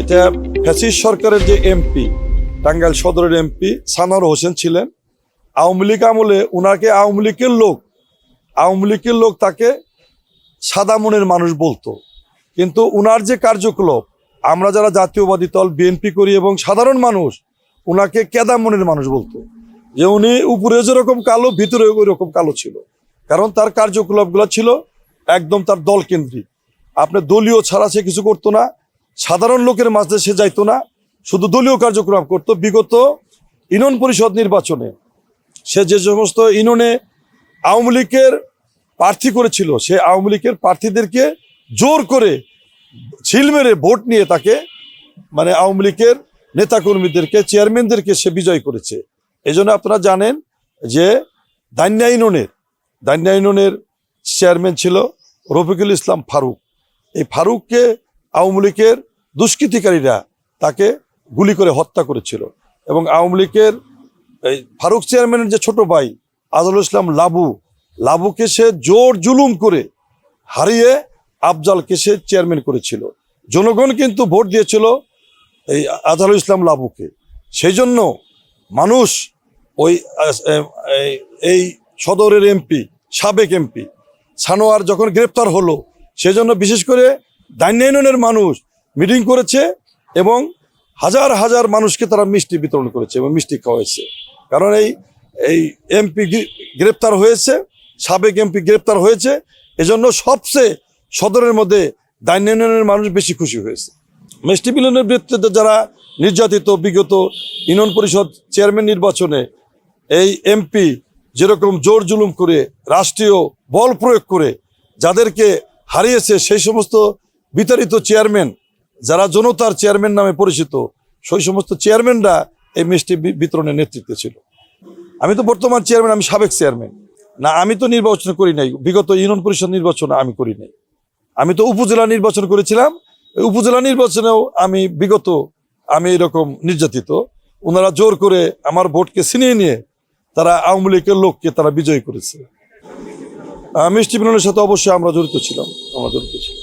এটা ফ্যাসিস্ট সরকারের যে এমপি, টাঙ্গাইল সদরের এমপি সানোয়ার হোসেন ছিলেন, আওয়ামী লীগ আমলে ওনাকে আওয়ামী লীগের লোক, আওয়ামী লীগের লোক তাকে সাদা মনের মানুষ বলতো। কিন্তু উনার যে কার্যকলাপ, আমরা যারা জাতীয়বাদী দল, বিএনপি করি এবং সাধারণ মানুষ, উনাকে কেদা মনের মানুষ বলতো। যে উনি উপরে যেরকম কালো, ভিতরে ওই রকম কালো ছিল। কারণ তার কার্যকলাপগুলো ছিল একদম তার দল কেন্দ্রিক। আপনি দলীয় ছাড়া সে কিছু করতো না সাধারণ লোকের মাঝে সে যাইতো না, শুধু দলীয় কার্যক্রম করতো। বিগত ইউনিয়ন পরিষদ নির্বাচনে সে যে সমস্ত ইউনিয়নে আওয়ামী লীগের প্রার্থী করেছিল, সে আওয়ামী লীগের প্রার্থীদেরকে জোর করে ছিল মেরে ভোট নিয়ে তাকে মানে আওয়ামী লীগের নেতাকর্মীদেরকে, চেয়ারম্যানদেরকে সে বিজয় করেছে। এই জন্য আপনারা জানেন যে দান্যা ইউনিয়নের দান্যা ইউনিয়নের চেয়ারম্যান ছিল রফিকুল ইসলাম ফারুক। এই ফারুককে আওয়ামী লীগের দুষ্কৃতিকারীরা তাকে গুলি করে হত্যা করেছিল। এবং আওয়ামী লীগের এই ফারুক চেয়ারম্যানের যে ছোট ভাই আজল ইসলাম লাবু, লাবুকে সে জোর জুলুম করে হারিয়ে আফজালকে সে চেয়ারম্যান করেছিল। জনগণ কিন্তু ভোট দিয়েছিল এই আজহারুল ইসলাম লাবুকে। সেই জন্য মানুষ ওই, এই- সদরের এমপি, সাবেক এমপি সানোয়ার যখন গ্রেপ্তার হলো, সেজন্য বিশেষ করে দাইনাইনের মানুষ মিটিং করেছে এবং হাজার হাজার মানুষকে তারা মিষ্টি বিতরণ করেছে এবং মিষ্টি খাওয়াইছে। কারণ এই এই এমপি গ্রেপ্তার হয়েছে, সাবেক এমপি গ্রেপ্তার হয়েছে, এজন্য সবচেয়ে সদরের মধ্যে দাইনাইনের মানুষ বেশি খুশি হয়েছে। মিষ্টি বিলনের ভিত্তিতে যারা নির্যাতিত, বিগত ইউনিয়ন পরিষদ চেয়ারম্যান নির্বাচনে এই এমপি যেরকম জোর জুলুম করে রাষ্ট্রীয় বল প্রয়োগ করে যাদেরকে হারিয়েছে সেই সমস্ত বিতাড়িত চেয়ারম্যান যারা জনতার চেয়ারম্যান নামে পরিচিত, সেই সমস্ত চেয়ারম্যানরা এই মিষ্টি বিতরণের নেতৃত্বে ছিল। আমি তো বর্তমান চেয়ারম্যান, আমি সাবেক চেয়ারম্যান। না, আমি তো নির্বাচন করি নাই। বিগত ইউনিয়ন পরিষদ নির্বাচন আমি করি নাই। আমি তো উপজেলা নির্বাচন করেছিলাম। উপজেলা নির্বাচনেও আমি বিগত, আমি এরকম নির্যাতিত। ওনারা জোর করে আমার ভোটকে ছিনিয়ে নিয়ে তারা আওয়ামী লীগের লোককে তারা বিজয় করেছে। মিষ্টি বিননের সাথে অবশ্যই আমরা জড়িত ছিলাম, আমরা জড়িত ছিলাম।